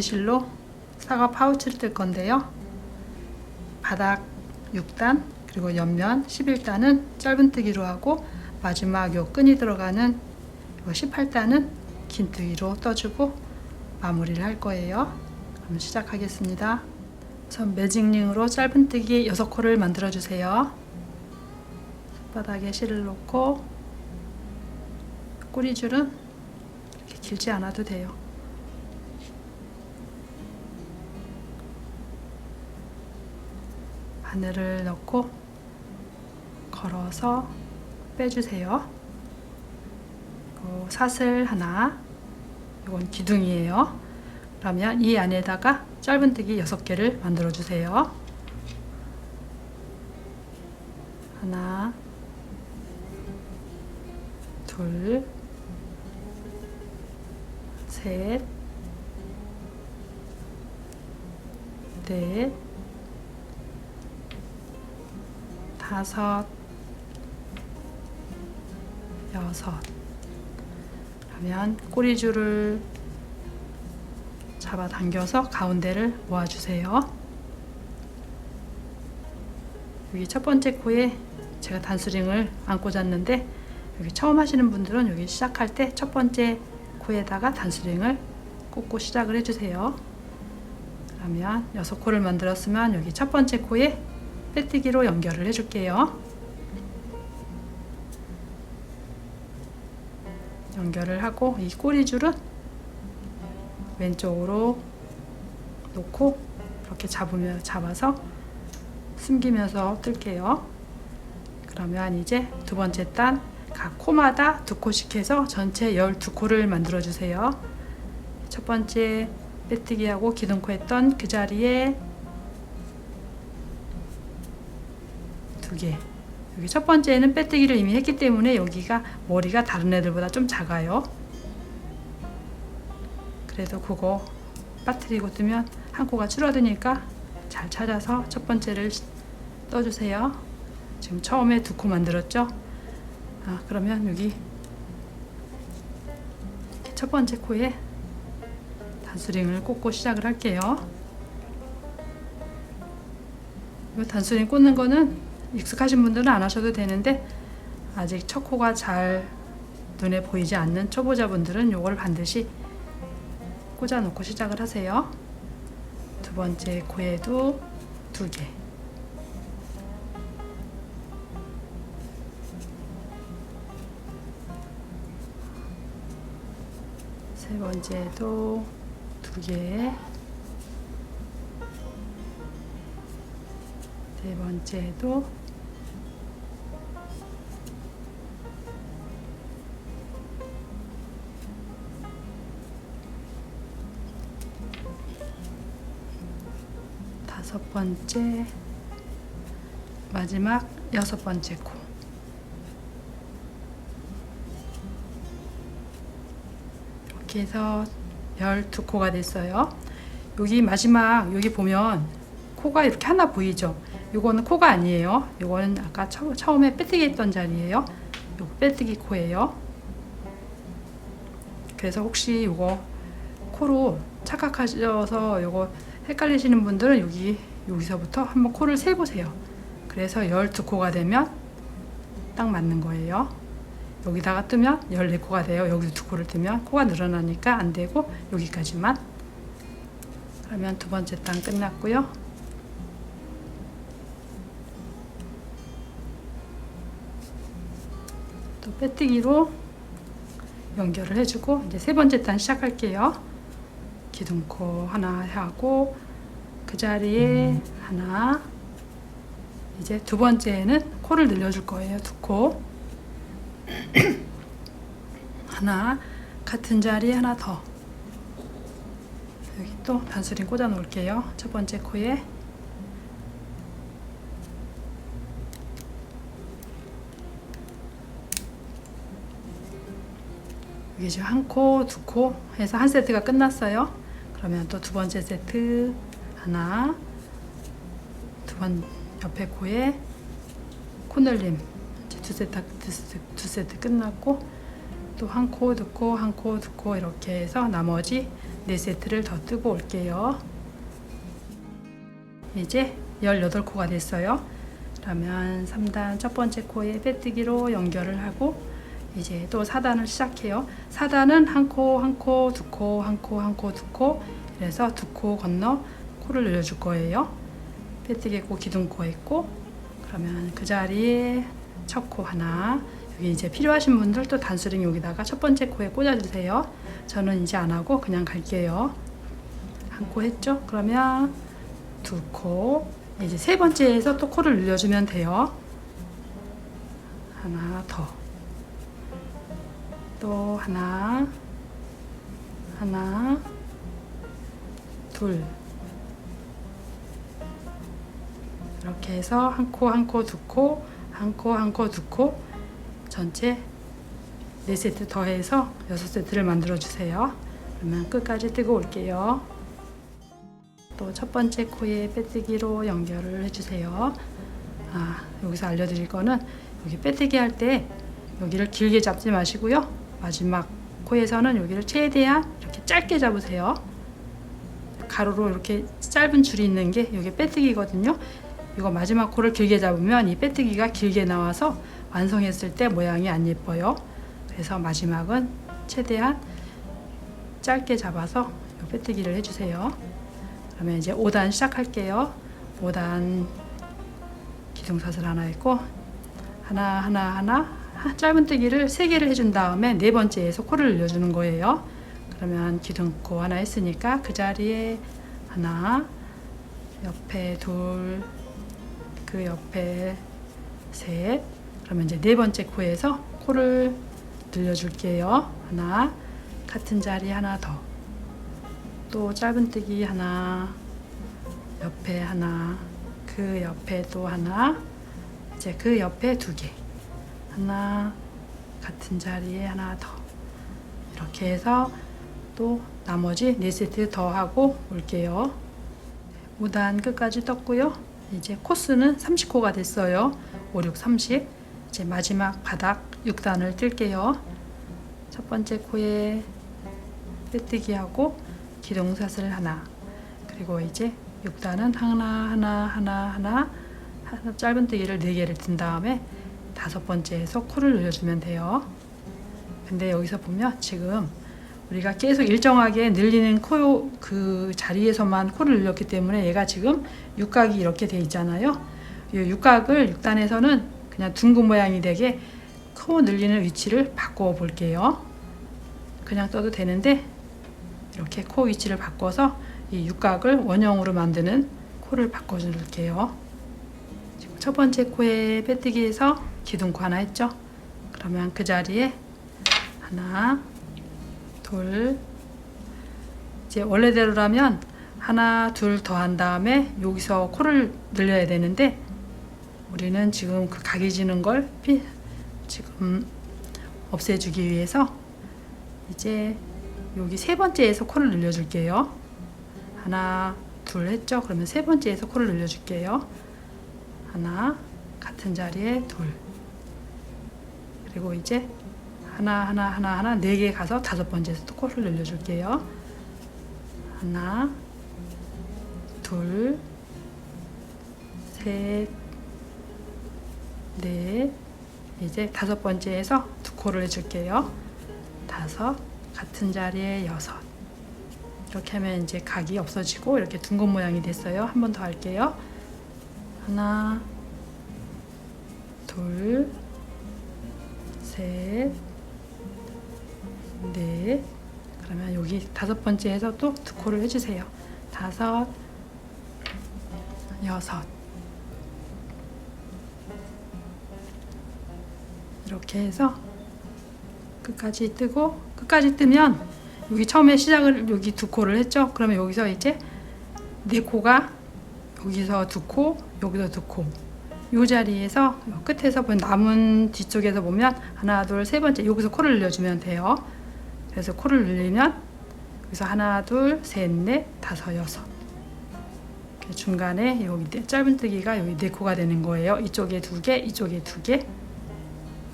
코는 브릿지 실로 사과 파우치를 뜰 건데요. 바닥 6단 그리고 옆면 11단은 짧은뜨기로 하고 마지막 요 끈이 들어가는 요 18단은 긴뜨기로 떠주고 마무리를 할 거예요. 그럼 시작하겠습니다. 전 매직링으로 짧은뜨기 6코를 만들어 주세요. 손바닥에 실을 놓고 꼬리줄은 이렇게 길지 않아도 돼요. 바늘을 넣고 걸어서 빼주세요. 요 사슬 하나, 이건 기둥이에요. 그러면 이 안에다가 짧은뜨기 6개를 만들어 주세요. 하나, 둘, 셋, 넷, 다섯, 여섯. 그러면 꼬리줄을 잡아 당겨서 가운데를 모아주세요. 여기 첫 번째 코에 제가 단스링을 안 꽂았는데 여기 처음 하시는 분들은 여기 시작할 때 첫 번째 코에다가 단스링을 꽂고 시작을 해주세요. 그러면 여섯 코를 만들었으면 여기 첫 번째 코에 빼뜨기로 연결을 해줄게요. 연결을 하고 이 꼬리줄은 왼쪽으로 놓고 이렇게 잡으면 잡아서 숨기면서 뜰게요. 그러면 이제 두 번째 단 각 코마다 두 코씩 해서 전체 12코를 만들어 주세요. 첫 번째 빼뜨기하고 기둥코 했던 그 자리에 두 개. 여기 첫 번째는 빼뜨기를 이미 했기 때문에 여기가 머리가 다른 애들보다 좀 작아요. 그래도 그거 빠뜨리고 뜨면 한 코가 줄어드니까 잘 찾아서 첫 번째를 떠주세요. 지금 처음에 두 코 만들었죠? 아, 그러면 여기 첫 번째 코에 단수링을 꽂고 시작을 할게요. 이 단수링 꽂는 거는 익숙하신 분들은 안 하셔도 되는데 아직 첫 코가 잘 눈에 보이지 않는 초보자분들은 이걸 반드시 꽂아 놓고 시작을 하세요. 두 번째 코에도 두 개. 세 번째도 두 개. 네 번째도 번째 마지막 여섯 번째 코 이렇게 해서 12코가 됐어요. 여기 마지막 여기 보면 코가 이렇게 하나 보이죠? 이거는 코가 아니에요. 이거는 아까 처, 처음에 빼뜨기 했던 자리예요. 요 빼뜨기 코예요. 그래서 혹시 이거 코로 착각하셔서 이거 헷갈리시는 분들은 여기 여기서부터 한번 코를 세 보세요. 그래서 12코가 되면 딱 맞는 거예요. 여기다가 뜨면 14코가 돼요. 여기서 두 코를 뜨면 코가 늘어나니까 안 되고 여기까지만. 그러면 두 번째 단 끝났고요. 또 빼뜨기로 연결을 해주고 이제 세 번째 단 시작할게요. 기둥코 하나 하고 그 자리에 하나 이제 두 번째는 코를 늘려줄 거예요. 두 코. 하나 같은 자리에 하나 더 여기 또 단수링 꽂아 놓을게요 첫 번째 코에 여기 지금 한 코, 두 코 해서 한 세트가 끝났어요 그러면 또 두 번째 세트 하나 두 번 옆에 코에 코늘림 이제 두 세트 두 세트, 두 세트 끝났고 또 한 코, 두 코, 한 코, 두코 이렇게 해서 나머지 네 세트를 더 뜨고 올게요. 이제 18코가 됐어요. 그러면 3단 첫 번째 코에 빼뜨기로 연결을 하고 이제 또 4단을 시작해요. 4단은 한 코, 한 코, 두 코, 한 코, 한 코, 두 코. 그래서 두 코 건너 코를 늘려줄 거예요. 빼뜨기 코, 기둥코 있고 그러면 그 자리에 첫 코 하나 여기 이제 필요하신 분들 또 단수링 여기다가 첫 번째 코에 꽂아주세요. 저는 이제 안 하고 그냥 갈게요. 한 코 했죠? 그러면 두 코. 이제 세 번째에서 또 코를 늘려주면 돼요. 하나 더. 또 하나. 하나. 둘. 이렇게 해서 한 코, 한 코, 두 코, 한 코, 한 코, 두 코. 전체 네 세트 더해서 여섯 세트를 만들어 주세요. 그러면 끝까지 뜨고 올게요. 또 첫 번째 코에 빼뜨기로 연결을 해주세요. 아, 여기서 알려드릴 거는 여기 빼뜨기 할 때 여기를 길게 잡지 마시고요. 마지막 코에서는 여기를 최대한 이렇게 짧게 잡으세요. 가로로 이렇게 짧은 줄이 있는 게 여기 빼뜨기거든요. 이거 마지막 코를 길게 잡으면 이 빼뜨기가 길게 나와서 완성했을 때 모양이 안 예뻐요. 그래서 마지막은 최대한 짧게 잡아서 이 빼뜨기를 해주세요. 그러면 이제 5단 시작할게요. 5단 기둥사슬 하나 있고 하나 하나 하나 하- 짧은 뜨기를 3개를 해준 다음에 네 번째에서 코를 늘려주는 거예요. 그러면 기둥코 하나 했으니까 그 자리에 하나 옆에 둘 그 옆에 셋. 그러면 이제 네 번째 코에서 코를 늘려줄게요. 하나 같은 자리 하나 더. 또 짧은뜨기 하나 옆에 하나 그 옆에 또 하나 이제 그 옆에 두 개. 하나 같은 자리에 하나 더. 이렇게 해서 또 나머지 네 세트 더 하고 올게요. 5단 끝까지 떴고요 이제 코스는 30코가 됐어요. 5, 6, 30 이제 마지막 바닥 6단을 뜰게요. 첫 번째 코에 빼뜨기 하고 기둥사슬 하나. 그리고 이제 6단은 하나 하나 하나 하나 하나 짧은뜨기를 4개를 든 다음에 다섯 번째에서 코를 늘려주면 돼요. 근데 여기서 보면 지금 우리가 계속 일정하게 늘리는 코 그 자리에서만 코를 늘렸기 때문에 얘가 지금 육각이 이렇게 돼 있잖아요 이 육각을 6단에서는 그냥 둥근 모양이 되게 코 늘리는 위치를 바꿔 볼게요 그냥 떠도 되는데 이렇게 코 위치를 바꿔서 이 육각을 원형으로 만드는 코를 바꿔줄게요. 첫 번째 코에 빼뜨기해서 기둥코 하나 했죠? 그러면 그 자리에 하나, 둘, 이제 원래대로라면 하나, 둘 더 한 다음에 여기서 코를 늘려야 되는데 우리는 지금 그 각이 지는 걸 피, 지금 없애주기 위해서 이제 여기 세 번째에서 코를 늘려줄게요. 하나, 둘 했죠? 그러면 세 번째에서 코를 늘려줄게요. 하나, 같은 자리에 둘. 그리고 이제 하나, 하나, 하나, 하나, 네 개 가서 다섯 번째에서 또 코를 늘려줄게요. 하나, 둘, 셋, 넷. 이제 다섯 번째에서 두 코를 해줄게요. 다섯, 같은 자리에 여섯. 이렇게 하면 이제 각이 없어지고 이렇게 둥근 모양이 됐어요. 한 번 더 할게요. 하나, 둘, 셋, 넷. 그러면 여기 다섯 번째에서 또 두 코를 해주세요. 다섯, 여섯. 이렇게 해서 끝까지 뜨고 끝까지 뜨면 여기 처음에 시작을 여기 두 코를 했죠. 그러면 여기서 이제 네 코가 여기서 두 코, 여기서 두 코. 요 자리에서 요 끝에서 본 남은 뒤쪽에서 보면 하나, 둘, 세 번째 여기서 코를 늘려주면 돼요. 그래서 코를 늘리면 여기서 하나, 둘, 셋, 넷, 다섯, 여섯. 중간에 여기 네- 짧은 뜨기가 여기 네 코가 되는 거예요. 이쪽에 두 개, 이쪽에 두 개.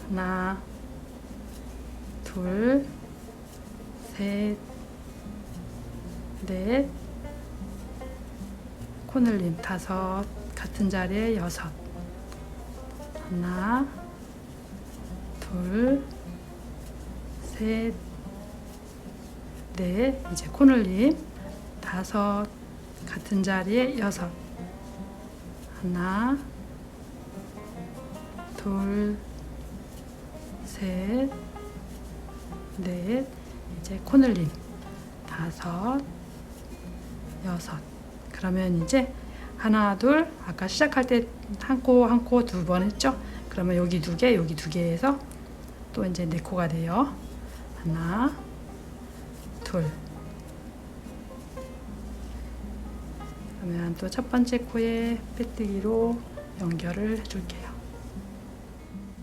하나, 둘, 셋, 넷, 코늘림 다섯, 같은 자리에 여섯. 하나, 둘, 셋, 넷. 이제 코늘림 다섯, 같은 자리에 여섯. 하나, 둘, 셋, 넷. 이제 코늘림 다섯, 여섯. 그러면 이제 하나, 둘, 아까 시작할 때 한 코, 한 코 두 번 했죠? 그러면 여기 두 개, 여기 두개 해서 또 이제 네 코가 돼요. 하나, 둘. 그러면 또 첫 번째 코에 빼뜨기로 연결을 해줄게요.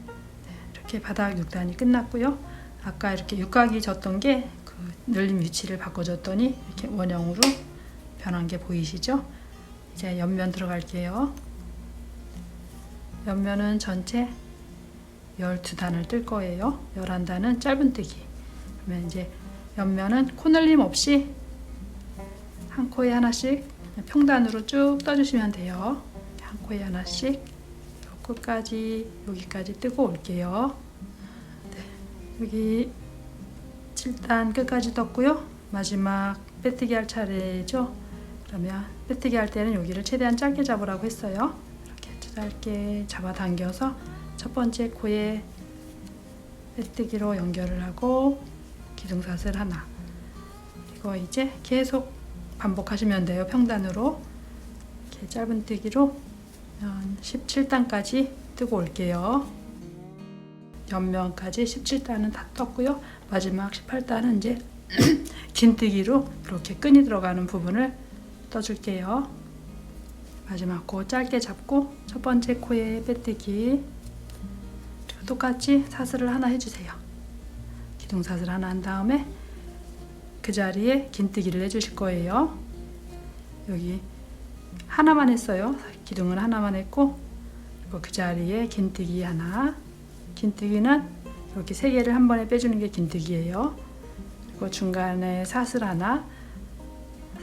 네, 이렇게 바닥 6단이 끝났고요. 아까 이렇게 육각이 졌던 게 그 늘림 위치를 바꿔줬더니 이렇게 원형으로 변한 게 보이시죠? 이제 옆면 들어갈게요. 옆면은 전체 12단을 뜰 거예요. 11단은 짧은뜨기. 그러면 이제 옆면은 코늘림 없이 한 코에 하나씩 평단으로 쭉 떠주시면 돼요. 한 코에 하나씩 요 끝까지 여기까지 뜨고 올게요. 네, 여기 7단 끝까지 떴고요. 마지막 빼뜨기 할 차례죠. 그러면 빼뜨기 할 때는 여기를 최대한 짧게 잡으라고 했어요. 이렇게 짧게 잡아당겨서 첫 번째 코에 빼뜨기로 연결을 하고 기둥사슬 하나. 이거 이제 계속 반복하시면 돼요. 평단으로 이렇게 짧은뜨기로 17단까지 뜨고 올게요. 옆면까지 17단은 다 떴고요. 마지막 18단은 이제 긴뜨기로 이렇게 끈이 들어가는 부분을 떠줄게요. 마지막 코 짧게 잡고 첫 번째 코에 빼뜨기 똑같이 사슬을 하나 해주세요. 기둥 사슬 하나 한 다음에 그 자리에 긴뜨기를 해주실 거예요. 여기 하나만 했어요. 기둥은 하나만 했고 그리고 그 자리에 긴뜨기 하나 긴뜨기는 이렇게 세 개를 한 번에 빼주는 게 긴뜨기예요. 그리고 중간에 사슬 하나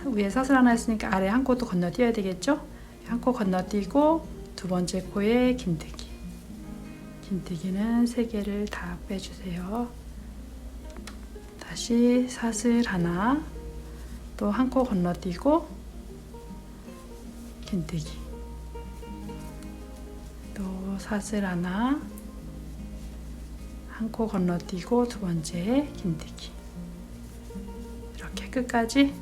위에 사슬 하나 했으니까 아래 한 코도 건너뛰어야 되겠죠? 한 코 건너뛰고 두 번째 코에 긴뜨기. 긴뜨기는 세 개를 다 빼주세요. 다시 사슬 하나, 또 한 코 건너뛰고 긴뜨기. 또 사슬 하나, 한 코 건너뛰고 두 번째 긴뜨기. 이렇게 끝까지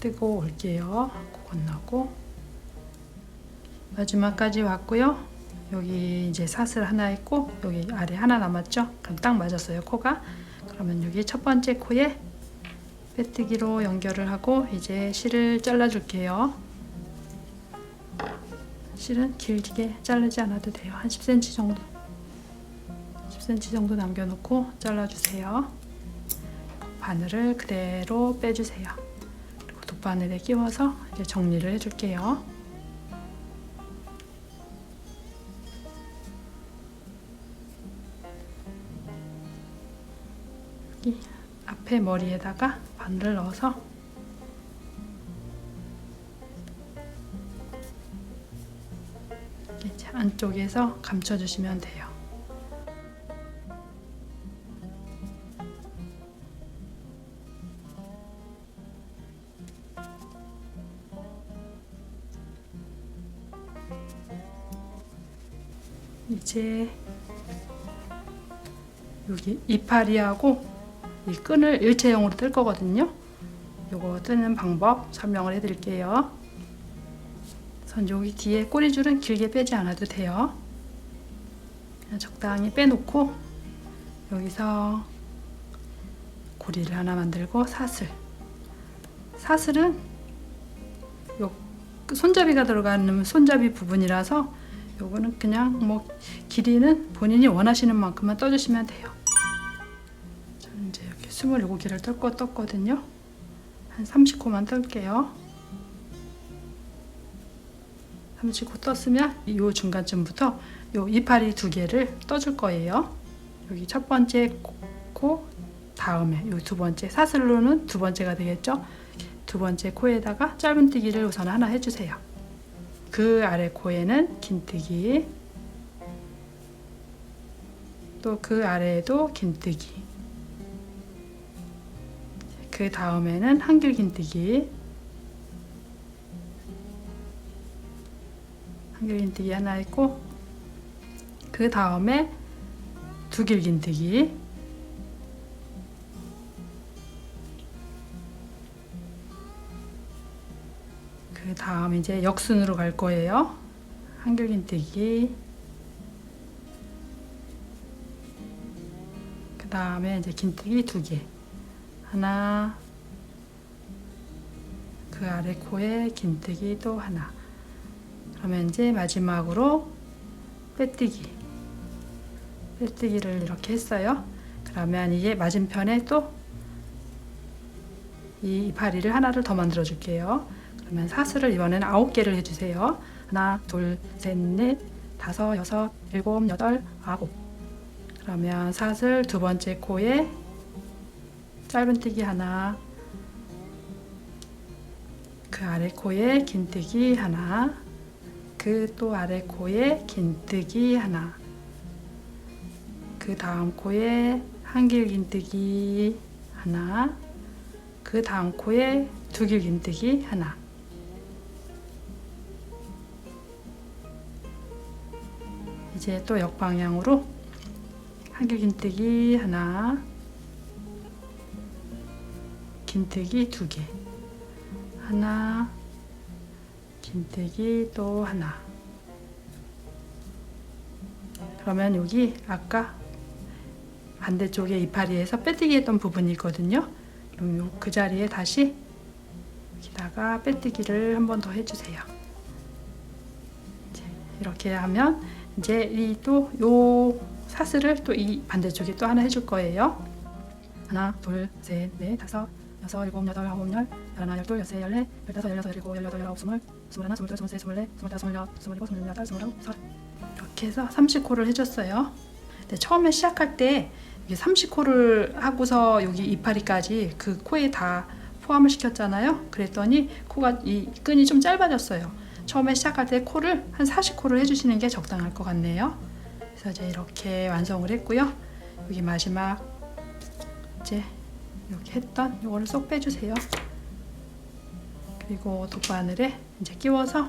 뜨고 올게요. 한 코 건너고 마지막까지 왔고요. 여기 이제 사슬 하나 있고 여기 아래 하나 남았죠? 그럼 딱 맞았어요 코가. 그러면 여기 첫 번째 코에 빼뜨기로 연결을 하고 이제 실을 잘라줄게요. 실은 길게 자르지 않아도 돼요. 한 10cm 정도. 10cm 정도 남겨놓고 잘라주세요. 바늘을 그대로 빼주세요. 그리고 돗바늘에 끼워서 이제 정리를 해줄게요. 앞에 머리에다가 바늘을 넣어서 이렇게 안쪽에서 감춰주시면 돼요. 이제 여기 이파리하고 이 끈을 일체형으로 뜰 거거든요. 요거 뜨는 방법 설명을 해드릴게요. 선 여기 뒤에 꼬리줄은 길게 빼지 않아도 돼요. 그냥 적당히 빼놓고 여기서 고리를 하나 만들고 사슬. 사슬은 요 손잡이가 들어가는 손잡이 부분이라서 요거는 그냥 뭐 길이는 본인이 원하시는 만큼만 떠주시면 돼요. 저는 이제 이렇게 27개를 떴고 떴거든요. 한 30코만 뜰게요. 30코 떴으면 이 중간쯤부터 요 이파리 두 개를 떠줄 거예요. 여기 첫 번째 코, 다음에 이두 번째 사슬로는 두 번째가 되겠죠. 두 번째 코에다가 짧은뜨기를 우선 하나 해주세요. 그 아래 코에는 긴뜨기, 또 그 아래에도 긴뜨기, 그 다음에는 한길 긴뜨기, 한길 긴뜨기 하나 있고, 그 다음에 두길 긴뜨기, 그 다음 이제 역순으로 갈 거예요. 한길 긴뜨기. 그 다음에 이제 긴뜨기 두 개. 하나. 그 아래 코에 긴뜨기 또 하나. 그러면 이제 마지막으로 빼뜨기. 빼뜨기를 이렇게 했어요. 그러면 이게 맞은편에 또 이 이파리를 하나를 더 만들어 줄게요. 그러면 사슬을 이번에는 아홉 개를 해주세요. 하나, 둘, 셋, 넷, 다섯, 여섯, 일곱, 여덟, 아홉. 그러면 사슬 두 번째 코에 짧은뜨기 하나, 그 아래 코에 긴뜨기 하나, 그 또 아래 코에 긴뜨기 하나, 그 다음 코에 한길 긴뜨기 하나, 그 다음 코에 두길 긴뜨기 하나. 이제 또 역방향으로 한길 긴뜨기 하나, 긴뜨기 두 개, 하나, 긴뜨기 또 하나. 그러면 여기 아까 반대쪽에 이파리에서 빼뜨기 했던 부분이 있거든요. 그럼 요- 그 자리에 다시 여기다가 빼뜨기를 한 번 더 해주세요. 이렇게 하면 이제 이 또 요 사슬을 또 이 반대쪽에 또 하나 해줄 거예요. 하나, 둘, 셋, 넷, 다섯, 여섯, 일곱, 여덟, 아홉, 열, 열하나, 열둘, 열세, 열넷, 열다섯, 열여섯, 열일곱, 열여덟, 열아홉, 스물, 스물하나, 스물둘, 스물셋, 스물넷, 스물다섯, 스물여섯, 스물일곱, 스물여덟, 스물아홉, 서른 이렇게 해서 30코를 해줬어요. 근데 처음에 시작할 때 이게 30코를 하고서 여기 이파리까지 그 코에 다 포함을 시켰잖아요. 그랬더니 코가 이 끈이 좀 짧아졌어요. 처음에 시작할 때 코를 한 40코를 해주시는 게 적당할 것 같네요. 그래서 이제 이렇게 완성을 했고요. 여기 마지막 이제 이렇게 했던 이거를 쏙 빼주세요. 그리고 돗바늘에 이제 끼워서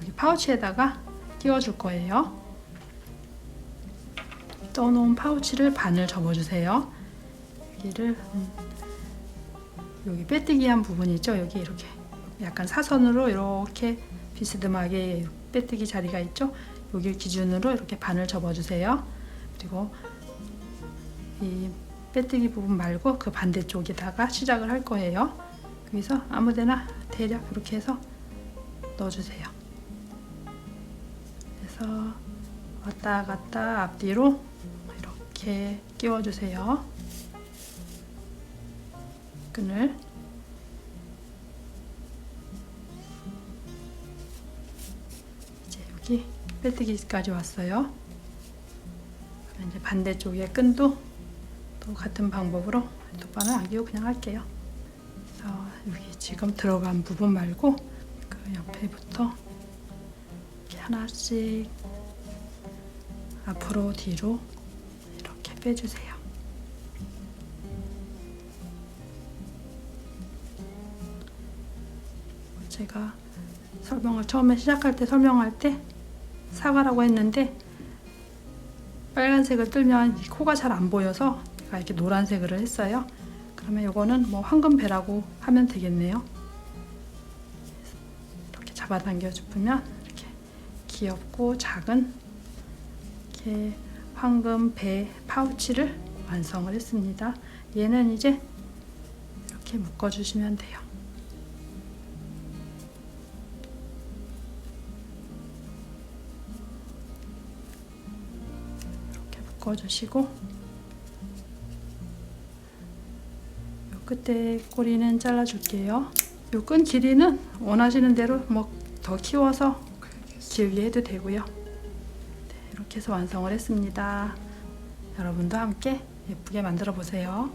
여기 파우치에다가 끼워줄 거예요. 떠놓은 파우치를 반을 접어주세요. 여기를 음, 여기 빼뜨기 한 부분이 있죠. 여기 이렇게 약간 사선으로 이렇게 비스듬하게 빼뜨기 자리가 있죠. 여기 기준으로 이렇게 반을 접어주세요. 그리고 이 빼뜨기 부분 말고 그 반대쪽에다가 시작을 할 거예요. 여기서 아무데나 대략 이렇게 해서 넣어주세요. 그래서 왔다 갔다 앞뒤로 이렇게 끼워주세요. 끈을 이제 여기 빼뜨기까지 왔어요. 이제 반대쪽에 끈도 또 같은 방법으로 안 끼고 그냥 할게요. 그래서 여기 지금 들어간 부분 말고 그 옆에부터 하나씩 앞으로 뒤로 이렇게 빼주세요. 제가 설명을 처음에 시작할 때 설명할 때 사과라고 했는데 빨간색을 뜨면 이 코가 잘 안 보여서 제가 이렇게 노란색을 했어요. 그러면 이거는 뭐 황금배라고 하면 되겠네요. 이렇게 잡아당겨 주면 이렇게 귀엽고 작은 이렇게 황금 배 파우치를 완성을 했습니다. 얘는 이제 이렇게 묶어 주시면 돼요. 이렇게 묶어 주시고 요 끝에 꼬리는 잘라줄게요. 요 끈 길이는 원하시는 대로 뭐 더 키워서 길게 해도 되고요. 네, 이렇게 해서 완성을 했습니다. 여러분도 함께 예쁘게 만들어 보세요.